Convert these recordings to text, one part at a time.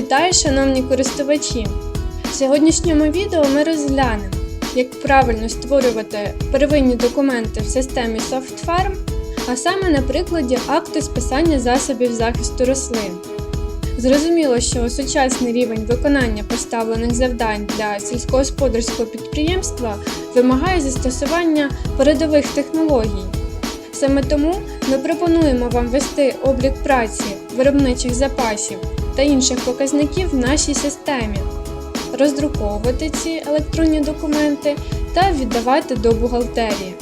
Вітаю, шановні користувачі! В сьогоднішньому відео ми розглянемо, як правильно створювати первинні документи в системі SoftFarm, а саме на прикладі акту списання засобів захисту рослин. Зрозуміло, що сучасний рівень виконання поставлених завдань для сільськогосподарського підприємства вимагає застосування передових технологій. Саме тому ми пропонуємо вам вести облік праці, виробничих запасів та інших показників в нашій системі, роздруковувати ці електронні документи та віддавати до бухгалтерії.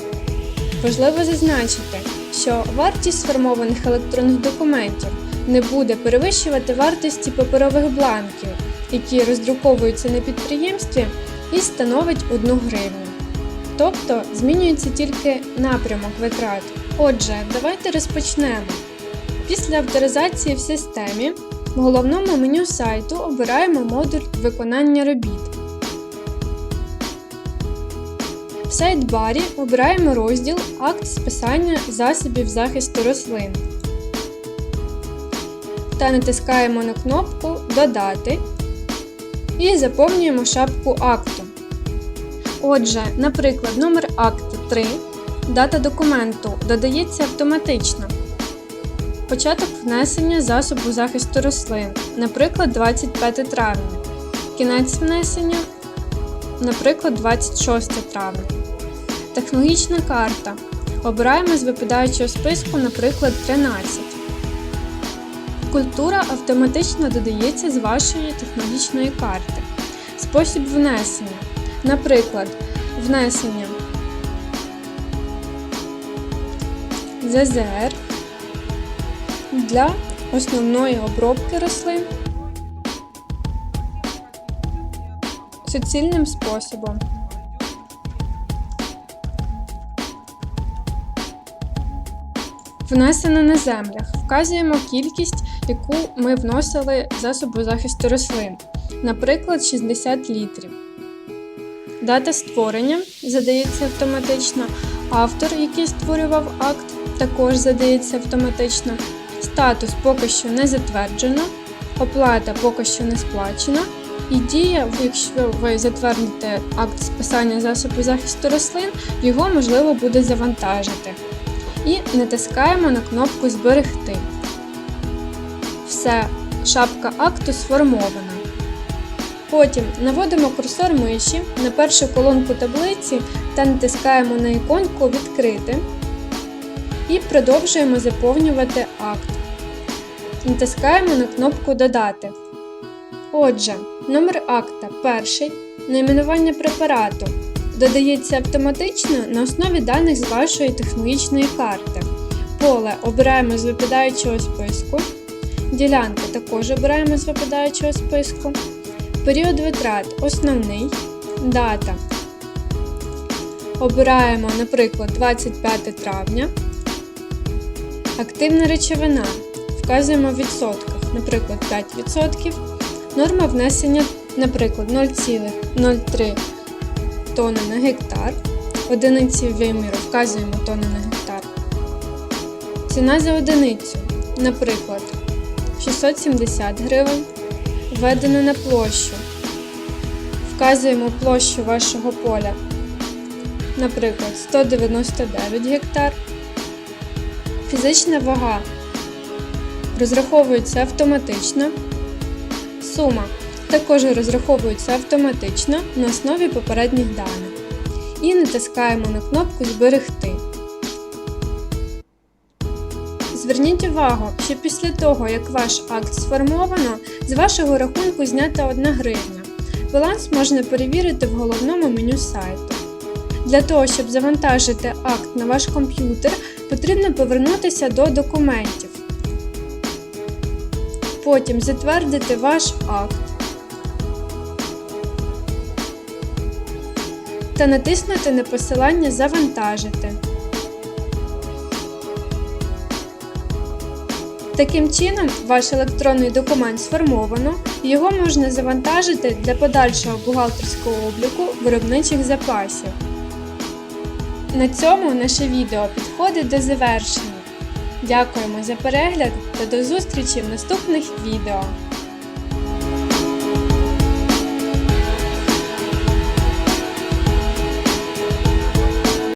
Важливо зазначити, що вартість сформованих електронних документів не буде перевищувати вартості паперових бланків, які роздруковуються на підприємстві і становить 1 гривню. Тобто змінюється тільки напрямок витрат. Отже, давайте розпочнемо. Після авторизації в системі в головному меню сайту обираємо модуль виконання робіт. В сайдбарі обираємо розділ Акт списання засобів захисту рослин та натискаємо на кнопку Додати і заповнюємо шапку акту. Отже, наприклад, номер акту 3, дата документу додається автоматично. Початок внесення засобу захисту рослин, наприклад, 25 травня. Кінець внесення, наприклад, 26 травня. Технологічна карта. Обираємо з випадаючого списку, наприклад, 13. Культура автоматично додається з вашої технологічної карти. Спосіб внесення. Наприклад, внесення ЗЗР для основної обробки рослин суцільним способом. Внесено на землях. Вказуємо кількість, яку ми вносили засобу захисту рослин, наприклад, 60 літрів. Дата створення задається автоматично. Автор, який створював акт, також задається автоматично. Статус поки що не затверджено, оплата поки що не сплачена. І дія, якщо ви затвердите акт списання засобу захисту рослин, його можливо буде завантажити. І натискаємо на кнопку Зберегти. Все, шапка акту сформована. Потім наводимо курсор миші на першу колонку таблиці та натискаємо на іконку Відкрити і продовжуємо заповнювати акт. Натискаємо на кнопку Додати. Отже, номер акта перший, найменування препарату додається автоматично на основі даних з вашої технологічної карти. Поле обираємо з випадаючого списку. Ділянка також обираємо з випадаючого списку. Період витрат основний. Дата. Обираємо, наприклад, 25 травня. Активна речовина. Вказуємо в відсотках, наприклад, 5%. Норма внесення, наприклад, 0,03 тонни на гектар. Одиниці виміру вказуємо тонни на гектар. Ціна за одиницю, наприклад, 670 гривень. Введено на площу. Вказуємо площу вашого поля, наприклад, 199 гектар. Фізична вага розраховується автоматично. Сума також розраховується автоматично на основі попередніх даних. І натискаємо на кнопку Зберегти. Зверніть увагу, що після того, як ваш акт сформовано, з вашого рахунку знята 1 гривня. Баланс можна перевірити в головному меню сайту. Для того, щоб завантажити акт на ваш комп'ютер, потрібно повернутися до документів. Потім затвердити ваш акт та натиснути на посилання Завантажити. Таким чином, ваш електронний документ сформовано, його можна завантажити для подальшого бухгалтерського обліку виробничих запасів. На цьому наше відео підходить до завершення. Дякуємо за перегляд та до зустрічі в наступних відео!